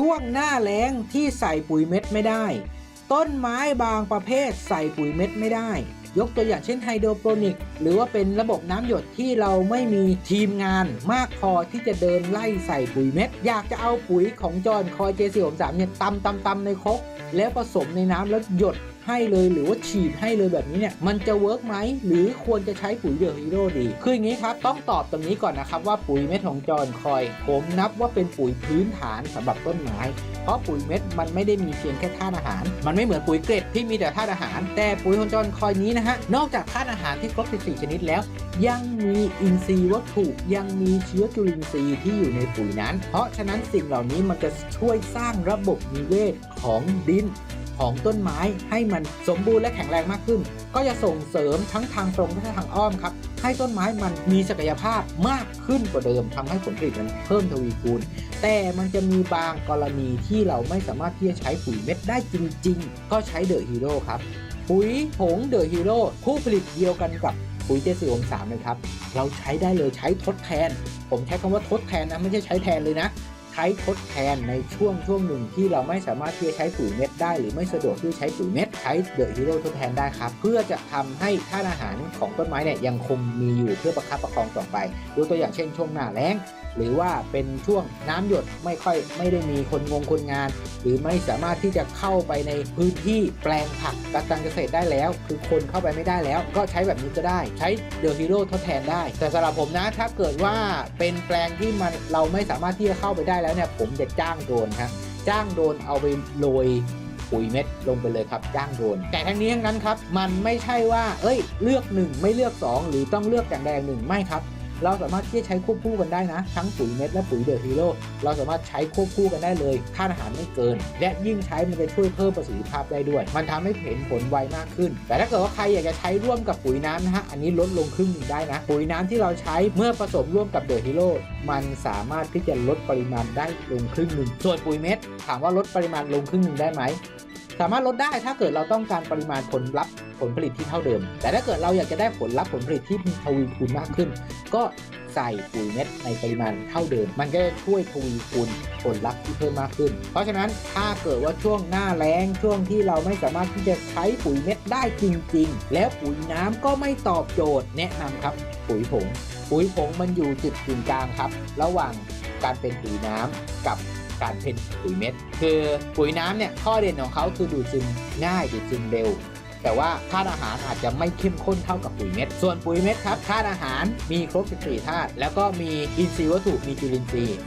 ช่วงหน้าแล้งที่ใส่ปุ๋ยเม็ดไม่ได้ ต้นไม้บางประเภทใส่ปุ๋ยเม็ดไม่ได้ ยกตัวอย่างเช่นไฮโดรโปรนิก หรือว่าเป็นระบบน้ำหยดที่เราไม่มีทีมงานมากพอที่จะเดินไล่ใส่ปุ๋ยเม็ด อยากจะเอาปุ๋ยของจอห์นคอยเจสี่สามเนี่ยตำตำตำในครกแล้วผสมในน้ำแล้วหยด ให้เลยหรือว่าฉีดให้เลยแบบนี้เนี่ยมันจะเวิร์กไหมหรือควรจะใช้ปุ๋ยเดอะฮีโร่ดีคืออย่างนี้ครับต้องตอบตรงนี้ก่อนนะครับว่าปุ๋ยเม็ดของจอนคอย ผมนับว่าเป็นปุ๋ยพื้นฐานสำหรับต้นไม้เพราะปุ๋ยเม็ดมันไม่ได้มีเพียงแค่ธาตุอาหาร มันไม่เหมือนปุ๋ยเกล็ดที่มีแต่ธาตุอาหาร แต่ปุ๋ยของจอนคอยนี้นะฮะนอกจากธาตุอาหารที่ครบ 14 ชนิดแล้ว ยังมีอินทรีย์วัตถุยังมีเชื้อจุลินทรีย์ที่อยู่ในปุ๋ยนั้น เพราะฉะนั้นสิ่งเหล่านี้มันจะช่วยสร้างระบบนิเวศของดิน ของต้นไม้ให้มันสมบูรณ์และแข็งแรงมากขึ้น ก็จะส่งเสริมทั้งทางตรงและทางอ้อมครับให้ต้นไม้มันมีศักยภาพมากขึ้นกว่าเดิมทำให้ผลผลิตมันเพิ่มทวีคูณ แต่มันจะมีบางกรณีที่เราไม่สามารถที่จะใช้ปุ๋ยเม็ดได้จริง ๆ ก็ใช้เดอะฮีโร่ครับปุ๋ยผงเดอะฮีโร่ผู้ผลิตเดียวกันกับปุ๋ยเจสี่อมสามเลยครับ เราใช้ได้เลยใช้ทดแทน ผมใช้คำว่าทดแทนนะ ไม่ใช่ใช้แทนเลยนะ ช้ทดแทนในช่วงช่วงหนึ่งที่เราไม่สามารถที่จะใช้ปุ๋ยเม็ดได้ หรือไม่สะดวกที่จะใช้ปุ๋ยเม็ดใช้เดอะฮีโร่ทดแทนได้ครับ เพื่อจะทำให้ธาตุอาหารของต้นไม้เนี่ยยังคงมีอยู่เพื่อประคับประคองต่อไป ดูตัวอย่างเช่นช่วงหน้าแล้ง หรือว่าเป็นช่วงน้ำหยดไม่ค่อยไม่ได้มีคนงงคนงาน หรือไม่สามารถที่จะเข้าไปในพื้นที่แปลงผักการเกษตรได้แล้ว คือคนเข้าไปไม่ได้แล้ว ก็ใช้แบบนี้ก็ได้ ใช้เดอะฮีโร่ทดแทนได้ แต่สำหรับผมนะถ้าเกิดว่าเป็นแปลงที่มันเราไม่สามารถที่จะเข้าไปได้แล้วเนี่ยผมจะจ้างโดนครับจ้างโดนเอาไปโรยปุ๋ยเม็ดลงไปเลยครับจ้างโดน แต่ทั้งนี้ทั้งนั้นครับ มันไม่ใช่ว่า เอ้ย เลือกหนึ่งไม่เลือกสองหรือต้องเลือกอย่างใดอย่างหนึ่งไม่ครับ เราสามารถที่จะใช้ควบคู่กันได้นะ ทั้งปุ๋ยเม็ดและปุ๋ยเดอะฮีโร่เราสามารถใช้ควบคู่กันได้เลยค่าอาหารไม่เกิน และยิ่งใช้มันจะช่วยเพิ่มประสิทธิภาพได้ด้วย มันทำให้เห็นผลไวมากขึ้น แต่ถ้าเกิดว่าใครอยากจะใช้ร่วมกับปุ๋ยน้ำนะฮะอันนี้ลดลงครึ่งหนึ่งได้นะ ปุ๋ยน้ำที่เราใช้เมื่อผสมร่วมกับเดอะฮีโร่มันสามารถที่จะลดปริมาณได้ลงครึ่งหนึ่งส่วนปุ๋ยเม็ดถามว่าลดปริมาณลงครึ่งหนึ่งได้ไหมสามารถลดได้ถ้าเกิดเราต้องการปริมาณผลลัพธ์ ผลผลิตที่เท่าเดิม แต่ถ้าเกิดเราอยากจะได้ผลลัพธ์ผลผลิตที่ทวีคูณมากขึ้น ก็ใส่ปุ๋ยเม็ดในปริมาณเท่าเดิม มันก็จะช่วยทวีคูณผลลัพธ์ที่เพิ่มมากขึ้น เพราะฉะนั้นถ้าเกิดว่าช่วงหน้าแล้งช่วงที่เราไม่สามารถที่จะใช้ปุ๋ยเม็ดได้จริง ๆ แล้วปุ๋ยน้ำก็ไม่ตอบโจทย์แนะนำครับ ปุ๋ยผง ปุ๋ยผงมันอยู่จุดกึ่งกลางครับ ระหว่างการเป็นปุ๋ยน้ำกับการเป็นปุ๋ยเม็ด คือปุ๋ยน้ำเนี่ยข้อเด่นของเขาคือดูดซึมง่ายดูดซึมเร็ว แต่ว่าธาตุอาหารอาจจะไม่เข้มข้นเท่ากับปุ๋ยเม็ด ส่วนปุ๋ยเม็ดครับธาตุอาหารมีครบ 14ธาตุแล้วก็มีอินทรีย์วัตถุมีจุลินทรีย์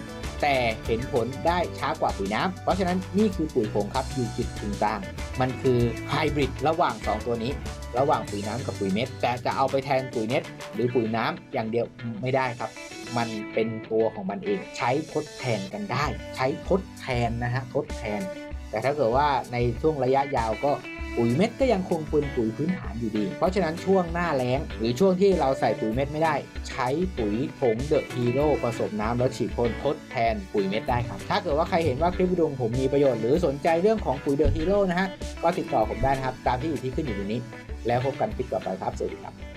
แต่เห็นผลได้ช้ากว่าปุ๋ยน้ำ เพราะฉะนั้นนี่คือปุ๋ยผงครับอยู่จุดกึ่งกลาง มันคือไฮบริดระหว่าง 2 ตัวนี้ ระหว่างปุ๋ยน้ำกับปุ๋ยเม็ด แต่จะเอาไปแทนปุ๋ยเม็ดหรือปุ๋ยน้ำอย่างเดียวไม่ได้ครับ มันเป็นตัวของมันเอง ใช้ทดแทนกันได้ ใช้ทดแทนนะฮะทดแทน แต่ถ้าเกิดว่าในช่วงระยะยาวก็ ปุ๋ยเม็ดก็ยังคงเป็นปุ๋ยพื้นฐานอยู่ดี เพราะฉะนั้นช่วงหน้าแล้ง หรือช่วงที่เราใส่ปุ๋ยเม็ดไม่ได้ ใช้ปุ๋ยผงเดอะฮีโร่ผสมน้ำแล้วฉีดพ่นทดแทนปุ๋ยเม็ดได้ครับ ถ้าเกิดว่าใครเห็นว่าคลิปวิดีโอของผมมีประโยชน์หรือสนใจเรื่องของปุ๋ยเดอะฮีโร่นะฮะก็ติดต่อผมได้นะครับตามที่อยู่ที่ขึ้นอยู่ตรงนี้ แล้วพบกันคลิปต่อไปครับสวัสดีครับ